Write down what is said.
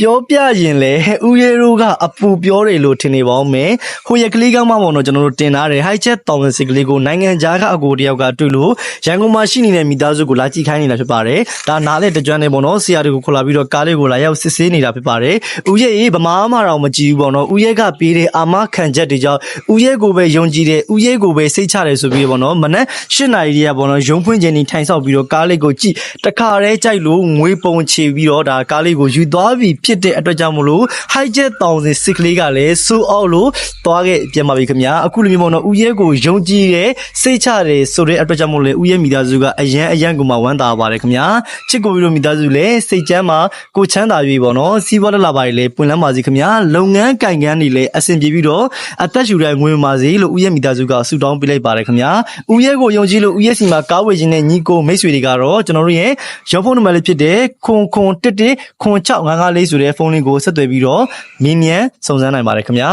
ပြောပြရင်လေဥယေတို့ကအပူပြောတယ်လို့ထင်နေပါဦးမယ်ဟိုရကလေးကမှပေါ့နော်ကျွန်တော်တို့တင်ထားတယ် high chat တောင်စစ်ကလေးကိုနိုင်ငံခြားကအကိုတယောက်ကတွေ့လို့ရန်ကုန်မှာရှိနေတဲ့မိသားစုကိုလာကြည့်ခိုင်းနေတာဖြစ်ပါတယ်ဒါနားလေတကြွနေပေါ့နော်ဆရာတွေကိုခေါ်လာပြီးတော့ကားလေးကိုလာရောက်စစ်ဆေးနေတာဖြစ်ပါတယ်ဥယေရေဗမာမှတော့မကြည့်ဘူးပေါ့နော်ဥယေကပေးတဲ့အာမခံချက်တွေကြောင့်ဥယေကိုပဲယုံကြည်တယ်ဥယေကိုပဲစိတ်ချတယ်ဆိုပြီးပေါ့နော်မနက်၈နာရီတည်းကပေါ့နော်ရုံဖွင့်ခြင်းにထိုင်ဆောက်ပြီးတော့ကားလေးကိုကြည့်တခါတည်းကြိုက်လို့ငွေပုံချေပြီးတော့ဒါကားလေးကိုယူသွားပြီဖြစ်တဲ့အတွက်ကြောင့်မလို့ high jet တောင်စင်စစ်ကလေးကလည်းစူအောက်လို့သွားခဲ့ပြန်ပါပြီခင်ဗျာအခုလိုမျိုးပေါ့နော်ဥရဲကိုယုံကြည်တယ်စိတ်ချတယ်ဆိုတဲ့အတွက်ကြောင့်မို့လဲဥရဲမိသားစုကအရန်အရန်ကိုမှဝမ်းသာပါတယ်ခင်ဗျာချစ်ကိုပြီးတော့မိသားစုလည်းစိတ်ချမ်းမှာကိုချမ်းသာ၍ပေါ့နော်စီးပွားလက်လာပါလေပွင့်လန်းပါစီခင်ဗျာလုပ်ငန်းကင်ကန်းတွေလည်းအဆင်ပြေပြီးတော့အသက်ရှူတဲ့ငွေဝင်ပါစေလို့ဥရဲမိသားစုကဆုတောင်းပေးလိုက်ပါတယ်ခင်ဗျာဥရဲကိုယုံကြည်လို့ဥရဲစီမှာကားဝယ်ခြင်းနဲ့ညီကိုမိတ်ဆွေတွေကတော့ကျွန်တော်တို့ရဲ့ရုံးဖုန်းနံပါတ်လေးဖြစ်တဲ့ခွန်ခွန်တစ်တစ်ခွန်655လေးဆိုတဲ့ဖုန်းလေးကိုဆက်သွယ်ပြီးတော့မင်းမြန်စုံစမ်းနိုင်ပါတယ်ခင်ဗျာ